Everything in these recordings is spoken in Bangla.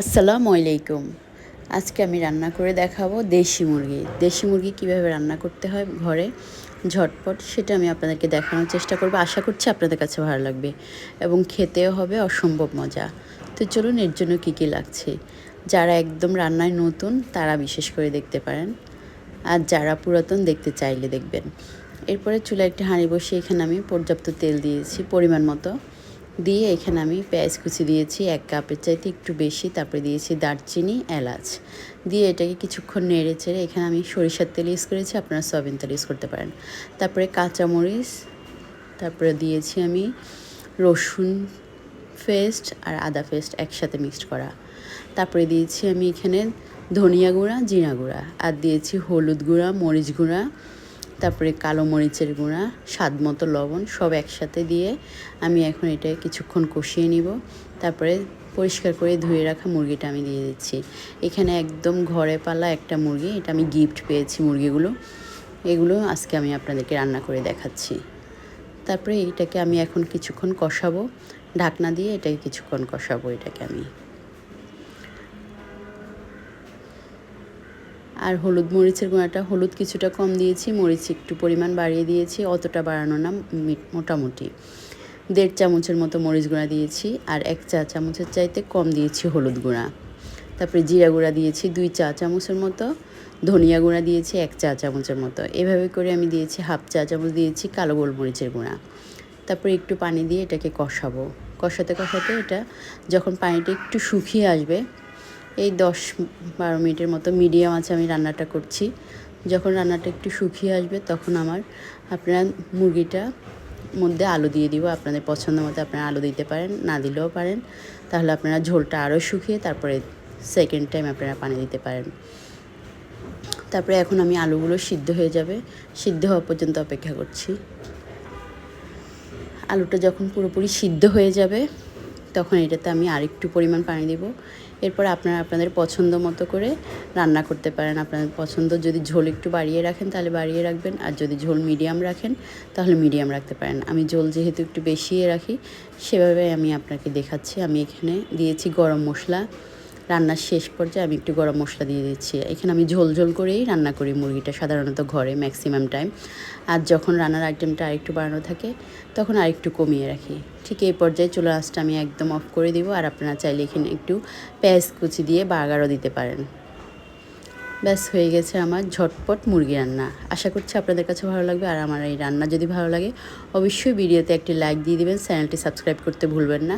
আসসালামু আলাইকুম। আজকে আমি রান্না করে দেখাবো দেশি মুরগি। দেশি মুরগি কীভাবে রান্না করতে হয় ঘরে ঝটপট সেটা আমি আপনাদেরকে দেখানোর চেষ্টা করব। আশা করছি আপনাদের কাছে ভালো লাগবে এবং খেতেও হবে অসম্ভব মজা। তো চলুন এর জন্য কী কী লাগছে। যারা একদম রান্নায় নতুন তারা বিশেষ করে দেখতে পারেন। আর যারা পুরাতন দেখতে চাইলে দেখবেন। এরপরে চুলা একটি হাঁড়ি বসিয়ে এখানে আমি পর্যাপ্ত তেল দিয়েছি পরিমাণ মতো। দিয়ে এখানে আমি পেঁয়াজ কুচি দিয়েছি, এক কাপের চাইতে একটু বেশি। তারপরে দিয়েছি দারচিনি, এলাচ। দিয়ে এটাকে কিছুক্ষণ নেড়ে চেড়ে এখানে আমি সরিষার তেল ইউজ করেছি, আপনারা সয়াবিন তেল ইউজ করতে পারেন। তারপরে কাঁচামরিচ, তারপরে দিয়েছি আমি রসুন পেস্ট আর আদা পেস্ট একসাথে মিক্সড করা। তারপরে দিয়েছি আমি এখানে ধনিয়া গুঁড়া, জিরা গুঁড়া। আর দিয়েছি হলুদ গুঁড়া, মরিচ গুঁড়া। তারপরে কালো মরিচের গুঁড়া, স্বাদ মতো লবণ, সব একসাথে দিয়ে আমি এখন এটা কিছুক্ষণ কষিয়ে নিব। তারপরে পরিষ্কার করে ধুয়ে রাখা মুরগিটা আমি দিয়ে দিচ্ছি। এখানে একদম ঘরে পালা একটা মুরগি, এটা আমি গিফট পেয়েছি মুরগিগুলো। এগুলো আজকে আমি আপনাদেরকে রান্না করে দেখাচ্ছি। তারপরে এটাকে আমি এখন কিছুক্ষণ কষাবো। ঢাকনা দিয়ে এটাকে কিছুক্ষণ কষাবো এটাকে আমি। আর হলুদ মরিচের গুঁড়াটা, হলুদ কিছুটা কম দিয়েছি, মরিচ একটু পরিমাণ বাড়িয়ে দিয়েছি, অতটা বাড়ানো না মোটামুটি। দেড় চামচের মতো মরিচ গুঁড়া দিয়েছি আর এক চা চামচের চাইতে কম দিয়েছি হলুদ গুঁড়া। তারপরে জিরা গুঁড়া দিয়েছি দুই চা চামচের মতো, ধনিয়া গুঁড়া দিয়েছি এক চা চামচের মতো। এভাবে করে আমি দিয়েছি হাফ চা চামচ দিয়েছি কালো গোলমরিচের গুঁড়া। তারপরে একটু পানি দিয়ে এটাকে কষাবো। কষাতে কষাতে এটা যখন পানিটা একটু শুকিয়ে আসবে এই দশ বারো মিনিটের মতো মিডিয়াম আছে আমি রান্নাটা করছি। যখন রান্নাটা একটু শুকিয়ে আসবে তখন আমার আপনারা মুরগিটা মধ্যে আলু দিয়ে দিব। আপনাদের পছন্দ মতো আপনারা আলু দিতে পারেন, না দিলেও পারেন। তাহলে আপনারা ঝোলটা আরও শুকিয়ে তারপরে সেকেন্ড টাইম আপনারা পানি দিতে পারেন। তারপরে এখন আমি আলুগুলো সিদ্ধ হয়ে যাবে। সিদ্ধ হওয়া পর্যন্ত অপেক্ষা করছি। আলুটা যখন পুরোপুরি সিদ্ধ হয়ে যাবে তখন এটাতে আমি আরেকটু পরিমাণ পানি দেব। এরপর আপনারা আপনাদের পছন্দ মতো করে রান্না করতে পারেন। আপনাদের পছন্দ যদি ঝোল একটু বাড়িয়ে রাখেন, তাহলে বাড়িয়ে রাখবেন। আর যদি ঝোল মিডিয়াম রাখেন, তাহলে মিডিয়াম রাখতে পারেন। আমি ঝোল যেহেতু একটু বেশিয়ে রাখি, সেভাবে আমি আপনাকে দেখাচ্ছি। আমি এখানে দিয়েছি গরম মশলা। রান্নার শেষ পর্যায়ে আমি একটু গরম মশলা দিয়ে দিচ্ছি। এখানে আমি ঝোল ঝোল করেই রান্না করি মুরগিটা সাধারণত ঘরে ম্যাক্সিমাম টাইম আর যখন রান্নার আইটেমটা আরেকটু বাড়ানো থাকে, তখন আরেকটু কমিয়ে রাখি। ঠিক এই পর্যায়ে চুলা আঁচটা আমি একদম অফ করে দিব, আর আপনারা চাইলে এখানে একটু পেঁয়াজ কুচি দিয়ে বাগারও দিতে পারেন। ব্যাস, হয়ে গেছে আমার ঝটপট মুরগি রান্না। আশা করছি আপনাদের কাছে ভালো লাগবে, আর আমার এই রান্না যদি ভালো লাগে, অবশ্যই ভিডিওতে একটি লাইক দিয়ে দিবেন। চ্যানেলটি সাবস্ক্রাইব করতে ভুলবেন না।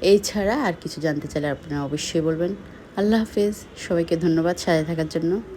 এই ছাড়া আর কিছু জানতে চাইলে আপনারা অবশ্যই বলবেন। আল্লাহ হাফেজ। সবাইকে ধন্যবাদ সাথে থাকার জন্য।